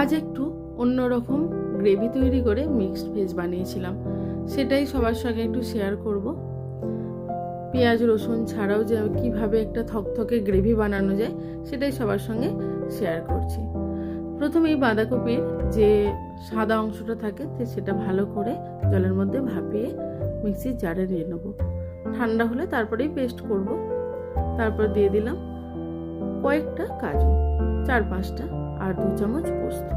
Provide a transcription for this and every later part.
আজ একটু অন্যরকম গ্রেভি তৈরি করে মিক্সড ভেজ বানিয়েছিলাম। সেটাই সবার সঙ্গে একটু শেয়ার করব। পেঁয়াজ, রসুন ছাড়াও যে কীভাবে একটা থকথকে গ্রেভি বানানো যায়, সেটাই সবার সঙ্গে শেয়ার করছি। প্রথমে এই বাঁধাকপির যে সাদা অংশটা থাকে সেটা ভালো করে জলের মধ্যে ভাপিয়ে মিক্সির জারে নিয়ে নেব। ঠান্ডা হলে তারপরেই পেস্ট করব। তারপর দিয়ে দিলাম কয়েকটা কাজু, চার পাঁচটা। আর দু চামচ পোস্ত।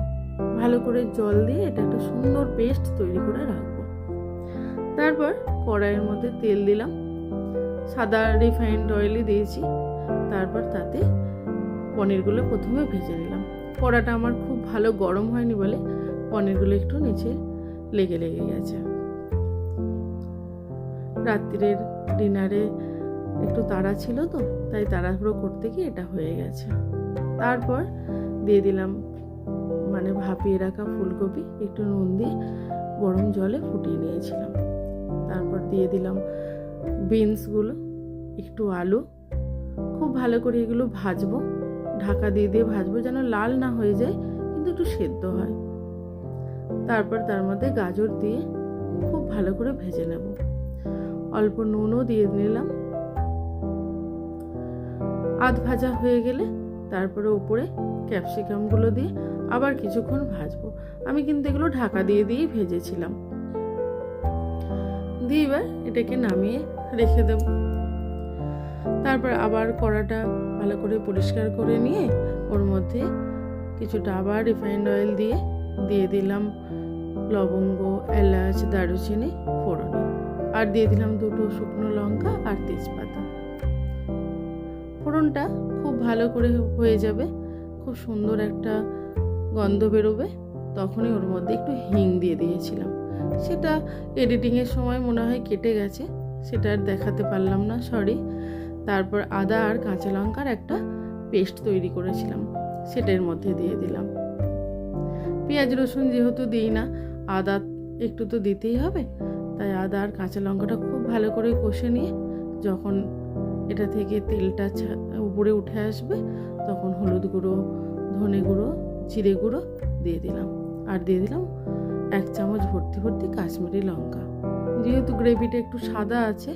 ভালো করে জল দিয়ে এটা একটা সুন্দর পেস্ট তৈরি করে রাখব। তারপর কড়াইয়ের মধ্যে তেল দিলাম। সাদা রিফাইন্ড অয়েলই দিয়েছি। তারপর তাতে পনিরগুলো প্রথমে ভেজে নিলাম। কড়াটা আমার খুব ভালো গরম হয়নি বলে পনিরগুলো একটু নিচে লেগে লেগে গেছে। রাত্রিরের ডিনারে একটু তাড়া ছিল তো, তাই তাড়াহুড়ো করতে গিয়ে এটা হয়ে গেছে। তারপর দিয়ে দিলাম। মানে ভাপিয়ে রাখা ফুলকপি, একটু নুন দিয়ে গরম জলে ফুটিয়ে নিয়েছিলাম। তারপর দিয়ে দিলাম বিনসগুলো একটু আলু। খুব ভালো করে এগুলো ভাজবো। ঢাকা দিয়ে দিয়ে ভাজবো যেন লাল না হয়ে যায়, কিন্তু একটু সেদ্ধ হয়। তারপর তার মধ্যে গাজর দিয়ে খুব ভালো করে ভেজে নেব। অল্প নুনও দিয়ে নিলাম। আধ ভাজা হয়ে গেলে তারপরে উপরে ক্যাপসিকামগুলো দিয়ে আবার কিছুক্ষণ ভাজবো। আমি কিন্তু এগুলো ঢাকা দিয়ে দিয়েই ভেজেছিলাম। দিয়ে এবার এটাকে নামিয়ে রেখে দেব। তারপর আবার কড়াটা ভালো করে পরিষ্কার করে নিয়ে ওর মধ্যে কিছুটা আবার রিফাইন্ড অয়েল দিয়ে দিয়ে দিলাম লবঙ্গ, এলাচ, দারুচিনি, ফোড়নে। আর দিয়ে দিলাম দুটো শুকনো লঙ্কা আর তেজপাতা। ফোড়নটা ভালো করে হয়ে যাবে। খুব সুন্দর একটা গন্ধ বেরোবে। তখনই ওর মধ্যে একটু হিং দিয়ে দিয়েছিলাম। সেটা এডিটিংয়ের সময় মনে হয় কেটে গেছে, সেটা আর দেখাতে পারলাম না সরি তারপর আদা আর কাঁচা লঙ্কার একটা পেস্ট তৈরি করেছিলাম, সেটার মধ্যে দিয়ে দিলাম। পেঁয়াজ রসুন যেহেতু দিই না, আদা একটু তো দিতেই হবে। তাই আদা আর কাঁচা লঙ্কাটা খুব ভালো করে কষে নিয়ে যখন এটা থেকে তেলটা উপরে উঠে আসবে, তখন হলুদ গুঁড়ো, ধনে গুঁড়ো, জিরে গুঁড়ো দিয়ে দিলাম। আর দিয়ে দিলাম এক চামচ ভর্তি ভর্তি কাশ্মীরি লঙ্কা। যেহেতু গ্রেভিটা একটু সাদা আছে,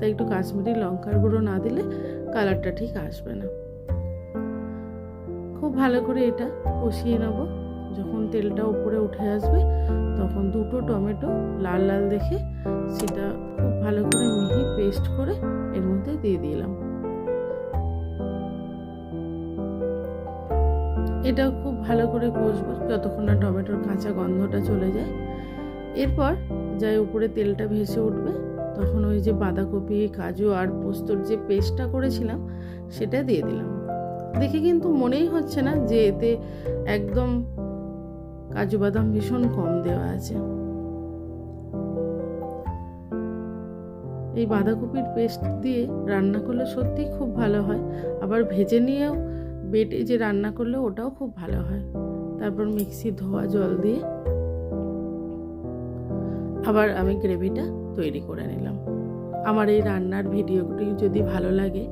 তাই একটু কাশ্মীরি লঙ্কার গুঁড়ো না দিলে কালারটা ঠিক আসবে না। খুব ভালো করে এটা কষিয়ে নেব। যখন তেলটা উপরে উঠে আসবে, তখন দুটো টমেটো লাল লাল দেখে সেটা খুব ভালো করে মিহি পেস্ট করে এর মধ্যে দিয়ে দিলাম। এটা খুব ভালো করে কষবো যতক্ষণ না টমেটোর কাঁচা গন্ধটা চলে যায়। এরপর যাই উপরে তেলটা ভেসে উঠবে, তখন ওই যে বাঁধাকপি, কাজু আর পোস্তর যে পেস্টটা করেছিলাম, সেটা দিয়ে দিলাম। দেখে কিন্তু মনেই হচ্ছে না যে এতে একদম কাজু বাদাম ভীষণ কম দেওয়া আছে। এই বাঁধাকপির পেস্ট দিয়ে রান্না করলে সত্যিই খুব ভালো হয়। আবার ভেজে নিয়েও বেটে যে রান্না করলে ওটাও খুব ভালো হয়। তারপর মিক্সি ধোয়া জল দিয়ে আবার আমি গ্রেভিটা তৈরি করে নিলাম। আমার এই রান্নার ভিডিওটি যদি ভালো লাগে,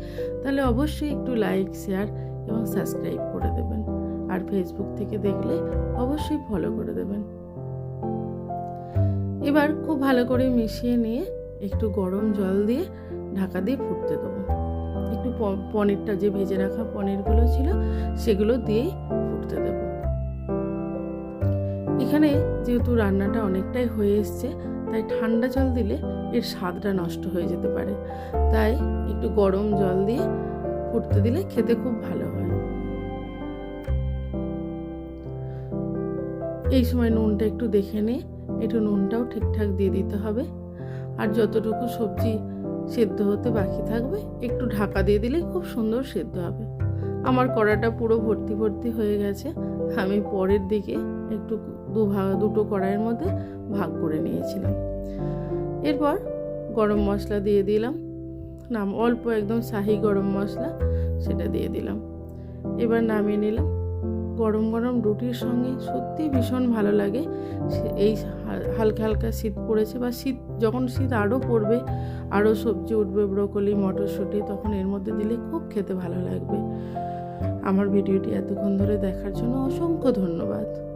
তাহলে অবশ্যই একটু লাইক, শেয়ার এবং সাবস্ক্রাইব করে দেবেন। আর ফেসবুক থেকে দেখলে অবশ্যই ফলো করে দেবেন। এবার খুব ভালো করে মিশিয়ে নিয়ে একটু গরম জল দিয়ে ঢাকা দিয়ে ফুটতে দেবো। একটু পনিরটা যে ভেজে রাখা পনিরগুলো ছিল সেগুলো দিয়েই ফুটতে দেব। এখানে যেহেতু রান্নাটা অনেকটাই হয়ে এসছে, তাই ঠান্ডা জল দিলে এর স্বাদটা নষ্ট হয়ে যেতে পারে। তাই একটু গরম জল দিয়ে ফুটতে দিলে খেতে খুব ভালো হয়। এই সময় নুনটা একটু দেখে নিয়ে একটু নুনটাও ঠিকঠাক দিয়ে দিতে হবে। আর যতটুকু সবজি সেদ্ধ হতে বাকি থাকবে, একটু ঢাকা দিয়ে দিলেই খুব সুন্দর সেদ্ধ হবে। আমার কড়াটা পুরো ভর্তি ভর্তি হয়ে গেছে। আমি পরের দিকে একটু দু ভাগ দুটো কড়াইয়ের মধ্যে ভাগ করে নিয়েছিলাম। এরপর গরম মশলা দিয়ে দিলাম। নাম, অল্প একদম শাহি গরম মশলা সেটা দিয়ে দিলাম। এবার নামিয়ে নিলাম। গরম গরম রুটির সঙ্গে সত্যি ভীষণ ভালো লাগে। এই হালকা হালকা শীত পড়েছে বা শীত, যখন শীত আরও পড়বে আরও সবজি উঠবে, ব্রোকলি, মটরশুঁটি, তখন এর মধ্যে দিলে খুব খেতে ভালো লাগবে। আমার ভিডিওটি এতক্ষণ ধরে দেখার জন্য অসংখ্য ধন্যবাদ।